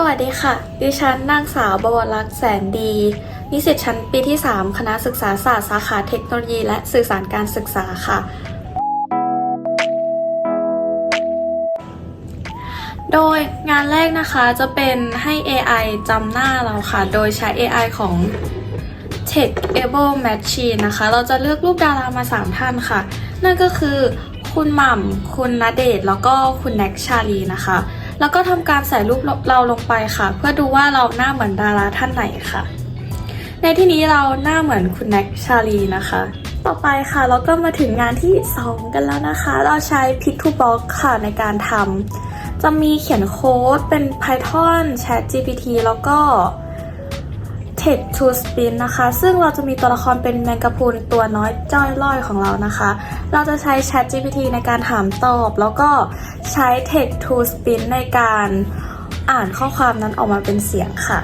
สวัสดีค่ะ ดิฉันนางสาวบวรรักษ์แสนดี นิสิตชั้นปีที่ 3 คณะศึกษาศาสตร์สาขาเทคโนโลยี และสื่อสารการศึกษาค่ะ โดยงานแรกนะคะจะเป็นให้ AI จำหน้าเราค่ะ โดยใช้ AI ของ Tech Able Machine นะคะ เราจะเลือกรูปดารามา 3 ท่านค่ะ นั่นก็คือคุณหม่ำ คุณณเดชแล้วก็คุณแน็กชาลีนะคะ แล้วก็ทำการใส่รูปเราลงไปค่ะ เพื่อดูว่าเราหน้าเหมือนดาราท่านไหนค่ะ ในที่นี้เราหน้าเหมือนคุณแน็กชาลีนะคะ ต่อไปค่ะเราก็มาถึงงานที่ 2 กันแล้วนะคะ เราใช้ p i c t o b o x ค่ะในการทำจะมีเขียนโค้ดเป็น Python Chat GPT แล้วก็ Text to Spin นะคะ ซึ่งเราจะมีตัวละครเป็นแมงกะพรุนตัวน้อยจ้อยล่อยของเรานะคะ เราจะใช้ Chat GPT ในการถามตอบ แล้วก็ใช้ Text to Spin ในการอ่านข้อความนั้นออกมาเป็นเสียงค่ะ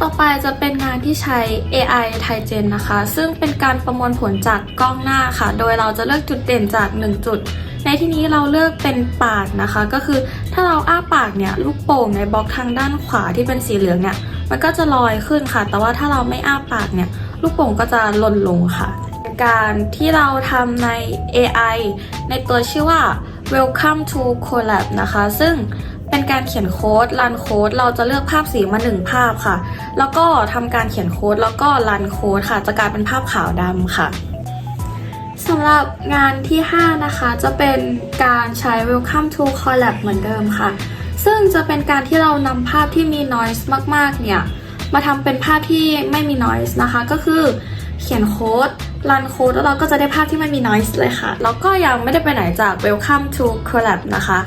ต่อไปจะเป็นงานที่ใช้ AI ไทเจนนะคะ ซึ่งเป็นการประมวลผลจากกล้องหน้าค่ะ โดยเราจะเลือกจุดเด่นจาก 1 จุดในที่นี้เราเลือกเป็นปากนะคะ ก็คือถ้าเราอ้าปากเนี่ยลูกโป่งในบล็อกทางด้านขวาที่เป็นสีเหลืองเนี่ย มันก็จะลอยขึ้นค่ะ แต่ว่าถ้าเราไม่อ้าปากเนี่ยลูกโป่งก็จะหล่นลงค่ะ การที่เราทำใน AI ในตัวชื่อว่า Welcome to Collab นะคะ ซึ่งเป็นการเขียนโค้ดรันโค้ด เราจะเลือกภาพสีมาหนึ่งภาพค่ะ แล้วก็ทำการเขียนโค้ดแล้วก็รันโค้ดค่ะ จะกลายเป็นภาพขาวดำค่ะสำหรับงานที่ 5 นะคะ จะเป็นการใช้ Welcome to Collab เหมือนเดิมค่ะ ซึ่งจะเป็นการที่เรานำภาพที่มี noise มากๆ เนี่ย มาทำเป็นภาพที่ไม่มี noise นะคะ ก็คือเขียนโค้ดรันโค้ดแล้วเราก็จะได้ภาพที่ไม่มี noise เลยค่ะ แล้วก็ยังไม่ได้ไปไหนจาก Welcome to Collab นะคะ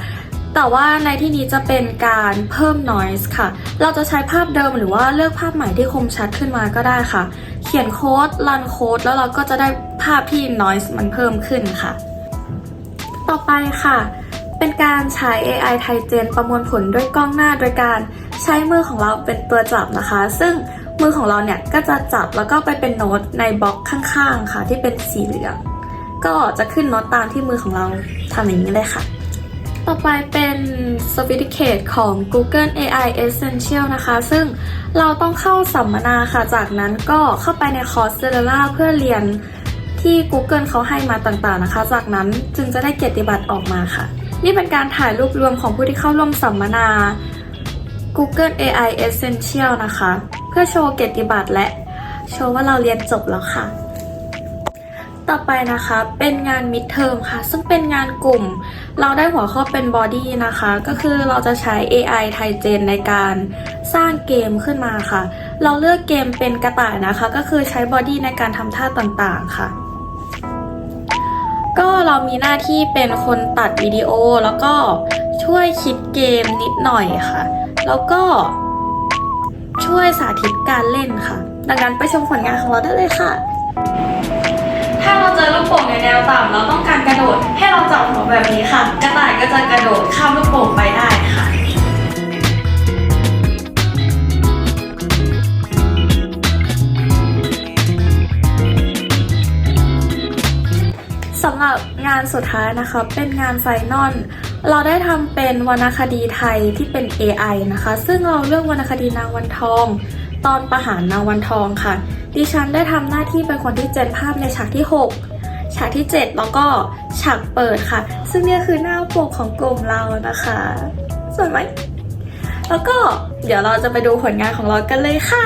แต่ว่าในที่นี้จะเป็นการเพิ่ม noise ค่ะ เราจะใช้ภาพเดิมหรือว่าเลือกภาพใหม่ที่คมชัดขึ้นมาก็ได้ค่ะ เขียนโค้ดรันโค้ดแล้วเราก็จะได้ภาพที่ noise มันเพิ่มขึ้นค่ะ ต่อไปค่ะ เป็นการใช้ AI ไทเจนประมวลผลด้วยกล้องหน้าโดยการใช้มือของเราเป็นตัวจับนะคะ ซึ่งมือของเราเนี่ยก็จะจับแล้วก็ไปเป็นโน้ตในบล็อกข้างๆค่ะ ที่เป็นสีเหลือง ก็จะขึ้นโน้ตตามที่มือของเราทำอย่างนี้เลยค่ะ ต่อไปเป็น Certificate ของ Google AI Essential นะคะ ซึ่งเราต้องเข้าสัมมนาค่ะ จากนั้นก็เข้าไปในคอร์สเซ l ล่าเพื่อเรียนที่ Google เขาให้มาต่างๆนะคะ จากนั้นจึงจะได้เกียรติบัตรออกมาค่ะ นี่เป็นการถ่ายรูปรวมของผู้ที่เข้าร่วมสัมมนา Google AI Essential นะคะ เพื่อโชว์เกียรติบัตรและโชว์ว่าเราเรียนจบแล้วค่ะ ต่อไปนะคะเป็นงาน midterm ค่ะ ซึ่งเป็นงานกลุ่ม เราได้หัวข้อเป็น body นะคะ ก็คือเราจะใช้ AI ไทเจนในการสร้างเกมขึ้นมาค่ะ เราเลือกเกมเป็นกระต่ายนะคะ ก็คือใช้ body ในการทำท่าต่างๆค่ะ เรามีหน้าที่เป็นคนตัดวิดีโอ แล้วก็ช่วยคิดเกมนิดหน่อยค่ะ แล้วก็ช่วยสาธิตการเล่นค่ะ ดังนั้นไปชมผลงานของเราได้เลยค่ะ ถ้าเราเจอลูกโป่งในแนวต่ำเราต้องการกระโดด ให้เราจับหัวแบบนี้ค่ะ กระต่ายก็จะกระโดดข้ามลูกโป่งไปได้ำหรับงานสุดท้ายนะคะเป็นงานไฟนอลเราได้ทำเป็นวรรณคดีไทยที่เป็น AI นะคะ ซึ่งเราเลือกวรรณคดีนางวันทอง ตอนประหารนางวันทองค่ะ ดิฉันได้ทำหน้าที่เป็นคนที่เจนภาพในฉากที่ 6 ฉากที่ 7 แล้วก็ฉากเปิดค่ะ ซึ่งนี่คือหน้าปกของกลุ่มเรานะคะสวยไหมแล้วก็เดี๋ยวเราจะไปดูผลงานของเรากันเลยค่ะ